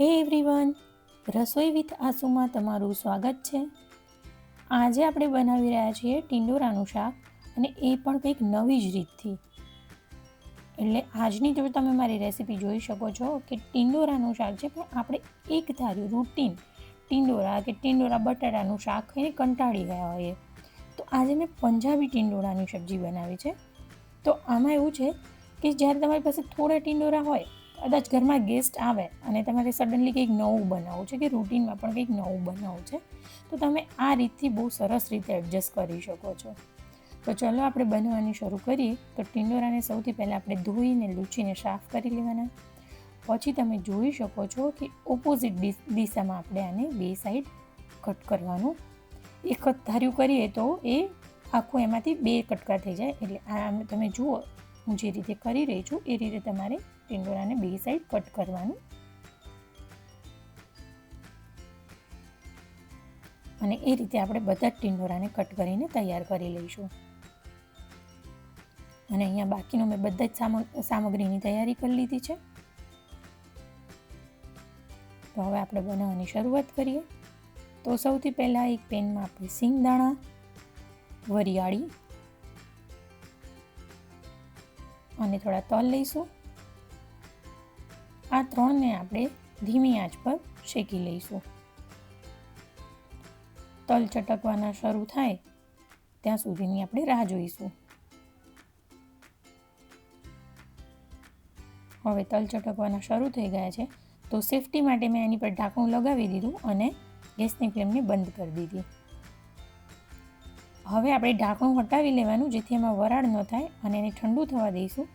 હે એવરીવન, રસોઈ વિથ આસુમાં તમારું સ્વાગત છે. આજે આપણે બનાવી રહ્યા છીએ ટિંડોરાનું શાક અને એ પણ કંઈક નવી જ રીતથી. એટલે આજની જો તમે મારી રેસીપી જોઈ શકો છો કે ટિંડોરાનું શાક છે, પણ આપણે એક ધાર્યું રૂટીન, ટિંડોરા કે ટિંડોરા બટાટાનું શાક એને કંટાળી ગયા હોઈએ. તો આજે મેં પંજાબી ટિંડોરાની સબ્જી બનાવી છે. તો આમાં એવું છે કે જ્યારે તમારી પાસે થોડા ટિંડોરા હોય કદાચ ઘરમાં ગેસ્ટ આવે અને તમારે સડનલી કંઈક નવું બનાવવું છે કે રૂટીનમાં પણ કંઈક નવું બનાવવું છે, તો તમે આ રીતથી બહુ સરસ રીતે એડજસ્ટ કરી શકો છો. તો ચલો આપણે બનાવવાની શરૂ કરીએ. તો ટિંડોરાને સૌથી પહેલાં આપણે ધોઈને, લૂછીને સાફ કરી લેવાના. પછી તમે જોઈ શકો છો કે ઓપોઝિટ દિશામાં આપણે આને બે સાઈડ કટ કરવાનું. એક જ ધાર્યું કરીએ તો એ આખું એમાંથી બે કટકા થઈ જાય. એટલે આ તમે જુઓ હું જે રીતે કરી રહી છું એ રીતે તમારે ટિંડોરાને બે સાઈડ કટ કરવાનું. અને એ રીતે આપણે બધા જ ટિંડોરાને કટ કરીને તૈયાર કરી લઈશું. અને અહીંયા બાકીનો મેં બધા જ સામગ્રીની તૈયારી કરી લીધી છે. તો હવે આપણે બનાવવાની શરૂઆત કરીએ. તો સૌથી પહેલાં એક પેનમાં આપણે સિંગદાણા, વરિયાળી અને થોડા તલ લઈશું. આ ત્રણને આપણે ધીમી આંચ પર શેકી લઈશું. તલ ચટકવાના શરૂ થાય, ત્યાં સુધીની આપણે રાહ જોઈશું. હવે તલ ચટકવાના શરૂ થઈ ગયા છે, તો સેફટી માટે મેં એની પર ઢાંકણું લગાવી દીધું અને ગેસની ફ્લેમને બંધ કરી દીધી. હવે આપણે ઢાંકણું હટાવી લેવાનું, જેથી એમાં વરાળ ન થાય અને એને ઠંડુ થવા દઈશું.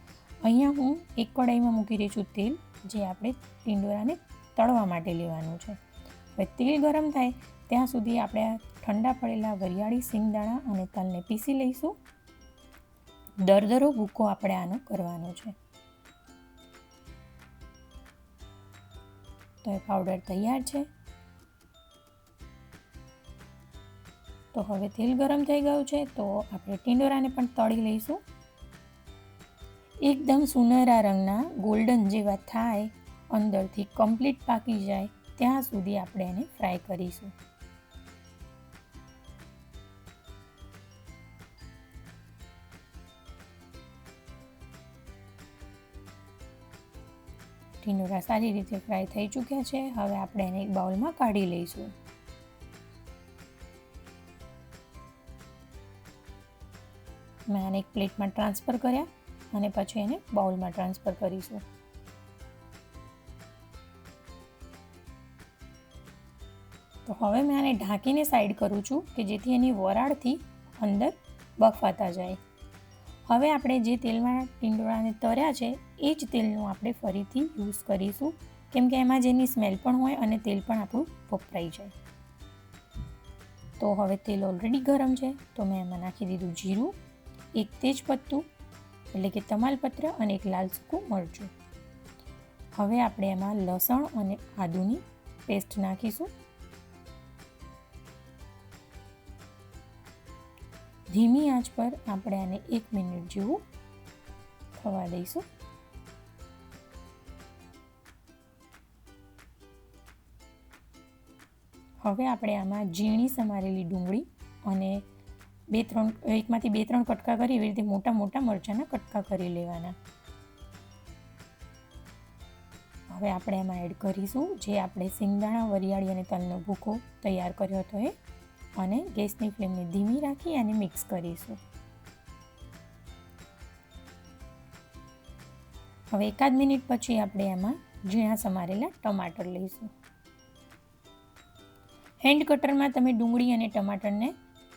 અહીંયા હું એક કડાઈમાં મૂકી રહી છું તેલ જે આપણે ટીંડોરાને તળવા માટે લેવાનું છે. હવે તેલ ગરમ થાય ત્યાં સુધી આપણે આ ઠંડા પડેલા વરિયાળી સિંગદાણા અને તલને પીસી લઈશું. દરદરો ભૂકો આપણે આનો કરવાનો છે. તો એ પાવડર તૈયાર છે. તો હવે તેલ ગરમ થઈ ગયું છે તો આપણે ટીંડોરાને પણ તળી લઈશું. એકદમ સુનહરા રંગના ગોલ્ડન જેવા થાય, અંદરથી કમ્પ્લીટ પાકી જાય, ત્યાં સુધી આપણે એને ફ્રાય કરીશું. ટીનોરા સારી રીતે ફ્રાય થઈ ચૂક્યા છે, હવે આપણે એને એક બાઉલમાં કાઢી લઈશું. મેં આને એક પ્લેટમાં ટ્રાન્સફર કર્યા. અને પછી એને બાઉલમાં ટ્રાન્સફર કરીશું. તો હવે મેં આને ઢાંકીને સાઈડ કરું છું કે જેથી એની વરાળથી અંદર બફાતા જાય. હવે આપણે જે તેલમાં ટીંડોળાને તર્યા છે, એ જ તેલનું આપણે ફરીથી યુઝ કરીશું, કેમ કે એમાં જેની સ્મેલ પણ હોય અને તેલ પણ આપણું વપરાઈ જાય. તો હવે તેલ ઓલરેડી ગરમ છે, તો મેં એમાં નાખી દીધું જીરું, એક તેજ પત્તું એટલે કે તમાલપત્ર અને એક લાલ સૂકું મરચું. હવે આપણે એમાં લસણ અને આદુની પેસ્ટ નાખીશું. ધીમી આંચ પર આપણે આને એક મિનિટ જેવું થવા દઈશું. હવે આપણે આમાં ઝીણી સમારેલી ડુંગળી અને બે ત્રણ, એકમાંથી બે ત્રણ કટકા કરી એવી રીતે મોટા મોટા મરચાંના કટકા કરી લેવાના. હવે આપણે એમાં એડ કરીશું જે આપણે સિંગદાણા વરિયાળી અને તલનો ભૂકો તૈયાર કર્યો હતો એ. અને ગેસની ફ્લેમને ધીમી રાખી અને મિક્સ કરીશું. હવે એકાદ મિનિટ પછી આપણે એમાં ઝીણા સમારેલા ટમાટર લઈશું. હેન્ડ કટરમાં તમે ડુંગળી અને ટમાટરને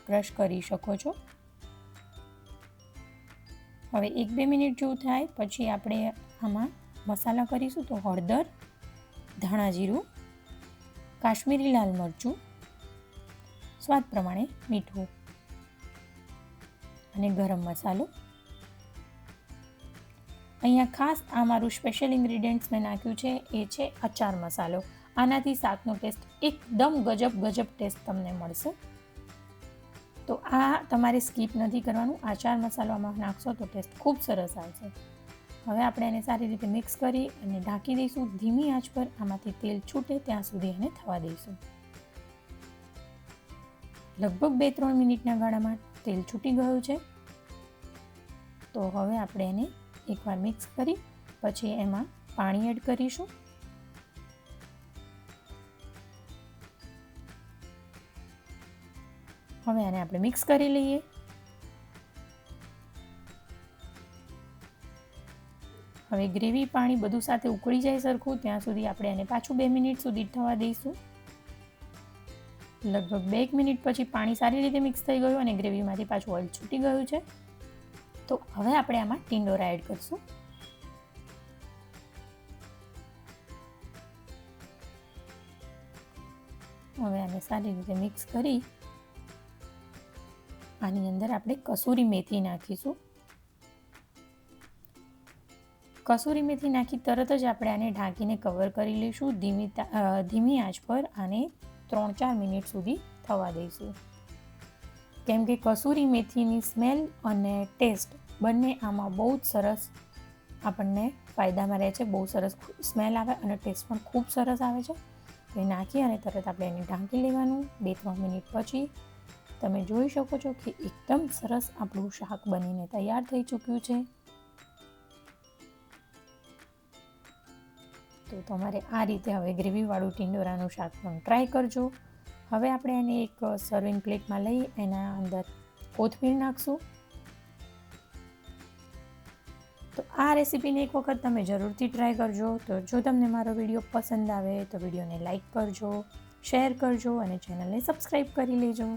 ક્રશ કરી શકો છો. હવે એક બે મિનિટ જેવું થાય, પછી આપણે આમાં મસાલા કરીશું તો હળદર, ધાણા જીરું, કાશ્મીરી લાલ મરચું, સ્વાદ પ્રમાણે મીઠું અને ગરમ મસાલો. અહીંયા ખાસ આ મારું સ્પેશિયલ ઇન્ગ્રીડિયન્ટ્સ મેં નાખ્યું છે, એ છે અચાર મસાલો. આનાથી શાકનો ટેસ્ટ એકદમ ગજબ ગજબ ટેસ્ટ તમને મળશે. તો આ તમારે સ્કીપ નથી કરવાનું. આચાર ચાર મસાલામાં નાખશો તો ટેસ્ટ ખૂબ સરસ આવશે. હવે આપણે એને સારી રીતે મિક્સ કરી અને ઢાંકી દઈશું. ધીમી આંચ પર આમાંથી તેલ છૂટે ત્યાં સુધી એને થવા દઈશું. લગભગ બે ત્રણ મિનિટના ગાળામાં તેલ છૂટી ગયું છે. તો હવે આપણે એને એકવાર મિક્સ કરી, પછી એમાં પાણી એડ કરીશું. હવે આને આપણે મિક્સ કરી લઈએ. હવે ગ્રેવી પાણી બધું સાથે ઉકળી જાય સરખું, ત્યાં સુધી આપણે એને પાછું બે મિનિટ સુધી થવા દઈશું. લગભગ બે એક મિનિટ પછી પાણી સારી રીતે મિક્સ થઈ ગયું અને ગ્રેવીમાંથી પાછું ઓઇલ છૂટી ગયું છે. તો હવે આપણે આમાં ટિંડોરા એડ કરીશું. હવે આને સારી રીતે મિક્સ કરી આની અંદર આપણે કસૂરી મેથી નાખીશું. કસૂરી મેથી નાખી તરત જ આપણે આને ઢાંકીને કવર કરી લઈશું ધીમી ધીમી આંચ પર આને ત્રણ ચાર મિનિટ સુધી થવા દઈશું. કેમ કે કસૂરી મેથીની સ્મેલ અને ટેસ્ટ બંને આમાં બહુ જ સરસ આપણને ફાયદામાં રહે છે. બહુ સરસ સ્મેલ આવે અને ટેસ્ટ પણ ખૂબ સરસ આવે છે. એ નાખી અને તરત આપણે એને ઢાંકી લેવાનું. બે ત્રણ મિનિટ પછી તમે જોઈ શકો છો કે એકદમ સરસ આપણું શાક બનીને તૈયાર થઈ ચૂક્યું છે. તો તમારે આ રીતે હવે ગ્રેવીવાળું ટિંડોરાનું શાક પણ ટ્રાય કરજો. હવે આપણે એને એક સર્વિંગ પ્લેટમાં લઈ એના અંદર કોથમીર નાખશું. તો આ રેસીપીને એક વખત તમે જરૂરથી ટ્રાય કરજો. તો જો તમને મારો વીડિયો પસંદ આવે તો વિડીયોને લાઈક કરજો શેર કરજો અને ચેનલને સબસ્ક્રાઈબ કરી લેજો.